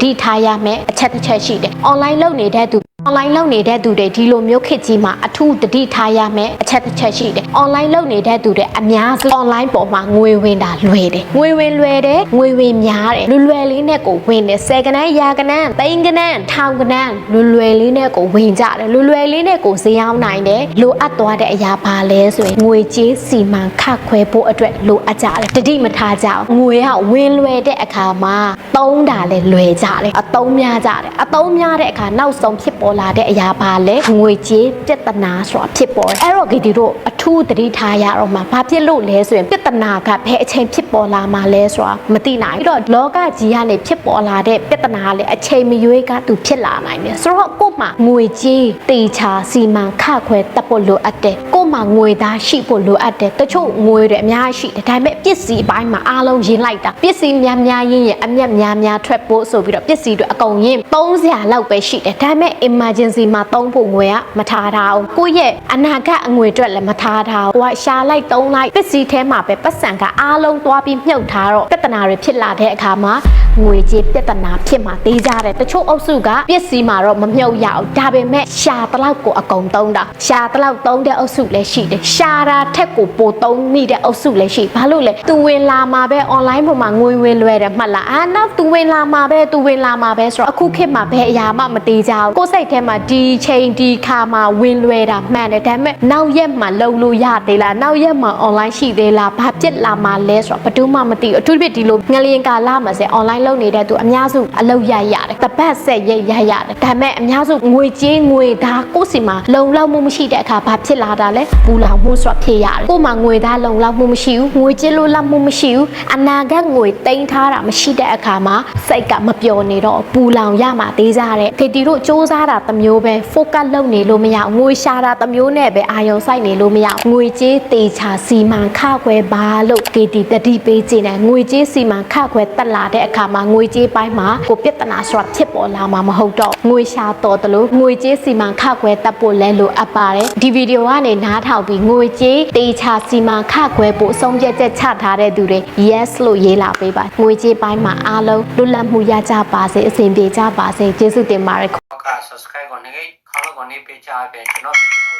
ဒီထားရမယ်အချက်တစ်ချက်ရှိတယ် online လုပ်နေတဲ့သူ online လုပ်နေတဲ့သူတွေဒီလိုမျိုးခေတ်ကြီးမှာအထူးတတိထားရမယ်အချက်တစ်ချက်ရှိတယ် online လုပ်နေတဲ့သူတွေအများစု online ပေါ်မှာငွေဝင်တာလွယ်တယ်ငွေဝင်လွယ်တယ်ငွေဝင်များတယ်လွယ်လွယ်လေးနဲ့ကိုဝင်တယ်ဆယ်ကနန်းရာကနန်းသိန်းကနန်းထောင်ကနန်းလွယ်လွယ်လေးနဲ့ကိုဝင်ကြတယ်လွယ်လွယ်လေးနဲ့ကိုဈေးအောင်နိုင်တယ်လိုအပ်သွားတဲ့အရာပါလဲဆိုရင်ငွေကြေးစီမံခန့်ခွဲဖို့အတွက်လိုအပ်ကြတယ်တတိမထားကြအောင်ငွေကဝင်လွယ်တဲ့အခါမှာသုံးတာလဲလွယ်ကြတယ်အသုံးများကြတယ်အသုံးများတဲ့အခါနောက်ဆုံးဖြစ်ပေါ်လာတဲ့အရာပါလဲငွေကြေးပြဿနာဆိုတာဖြစ်ပေါ်တယ်အဲ့တော့ဒီတို့အထူးတတိထားရတော့မှာဘာဖြစ်လို့လဲဆိုရင်ပြဿနာကဘယ်အချိန်ဖြစ်ပေါ်လာမှာလဲဆိုတာမသိနိုင်ဘူးပြီးတော့လောကကြီးကနေဖြစ်ပေါ်လာတဲ့ပြဿနာကလည်းအချိန်မရွေးကသူဖြစ်လာနိုင်တယ်ဆိုတော့ကို့မှာငွေကြေးတေချာစီမံခန့်ခွဲတတ်ဖို့လိုအပ်တယ် ကို့မှာငွေသားရှိဖို့လိုအပ်တယ်တချို့ငွေတွေအများကြီးရှိတယ်ဒါပေမဲ့ပစ္စည်းပိုင်းမှာအားလုံးရင်းလိုက်တာပစ္စည်းများများရင်းရင်အမျက်များများထွက်ဖို့ဆိုပြီးတော့ပစ္စည်းတွေအကုန်ရင်း300လောက်ပဲရှိတယ်ဒါပေမဲ့ emergency မှာသုံးဖို့ငွေကမထားထားအောင်ကိုယ့်ရဲ့အနာဂတ်အငွေအတွက်လည်းမထားထားအောင်ကိုကရှာလိုက်သုံးလိုက်ပစ္စည်းထဲမှာပဲပတ်စံကအားလုံးသွားပြီးမြုပ်ထားတော့ပြဿနာတွေဖြစ်လာတဲ့အခါမှာငွေကြေးပြဿနာဖြစ်မှာသေးကြတယ်တချို့အုပ်စုကပစ္စည်းမှာတော့မမြုပ်ရအောင်ဒါပေမဲ့ရှာတလောက်ကိုအကုန်သုံးတာရှာတလောက်သုံးတဲ့အုပ်စုလည်းရှိတယ်ရှာတာထက်ကိုပိုသုံးမိတဲ့အုပ်စုလည်းရှိဘာလို့လဲသူဝင်လာမှာပဲ online ပေါ်မှာငွေဝင်လွယ်တယ်မှတ်လားအာနောက်သူဝင်လာမှာပဲသူဝင်လာမှာပဲဆိုတော့အခုခေတ်မှာဘယ်အရာမှမတေးကြဘူးကိုယ်စိတ်ထဲမှာဒီချိန်ဒီခါမှာဝင်လွယ်တာမှန်တယ်ဒါပေမဲ့နောက်ရက်မှာလုံလို့ရသေးလားနောက်ရက်မှာ online ရှိသေးလားဘာဖြစ်လာမှာလဲဆိုတော့ဘယ်သူမှမသိဘူးအထူးသဖြင့်ဒီလိုငလျင်ကာလမှာစ online လုပ်နေတဲ့သူအများစုအလုပ်ရရတယ်တပတ်ဆက်ရိတ်ရရတယ်ဒါပေမဲ့အများစုငွေကြေးငွေသားကိုယ့်စီမှာလုံလောက်မှုမရှိတဲ့အခါဘာဖြစ်လာတာလဲပူလောင်မှုဆိုတာဖြစ်ရတယ်ကိုယ်မှာငွေသားလုံလောက်မှုမရှိဘူးငွေကြေးလို့လောက်မှုမရှိဘူးအနာဂတ်ငွေတိမ့်ထားတာမရှိတဲ့အခါမှာစိတ်ကမပျော်နေတော့ပူလောင်ရမှာသေးကြတဲ့ခေတီတို့စ조사တာတစ်မျိုးပဲ focus လုပ်နေလို့မရဘူးငွေရှာတာတစ်မျိုးနဲ့ပဲအာရုံစိုက်နေလို့မရဘူးငွေကြေးတေချာစီမံခခွဲပါလို့ကေတီတတိပေးခြင်းနဲ့ငွေကြေးစီမံခခွဲတက်လာတဲ့အခါမှာငွေကြေးပိုင်းမှာကိုပြဿနာဆိုတာဖြစ်ပေါ်လာမှာမဟုတ်တော့ငွေရှာတော်တယ်လို့ငွေကြေးစီမံခခွဲတက်ဖို့လဲလိုအပ်ပါတယ်ဒီဗီဒီယိုကနေနားထောင်ပြီးငွေကြေးတေချာစီမံခခွဲဖို့အဆုံးဖြတ်ချက်ချထားတဲ့သူတွေ yes လို့ရေးလာပေးပါငွေကြေးပိုင်းမှာအားလုံးလွတ်လပ်မှုရကြပါစေအစဉ်ပြေကြပါစေကျေးဇူးတင်ပါတယ်နောက်က subscribe ကိုနေခေါင်းကိုနေပေးချပေးကျွန်တော်ဗီဒီယို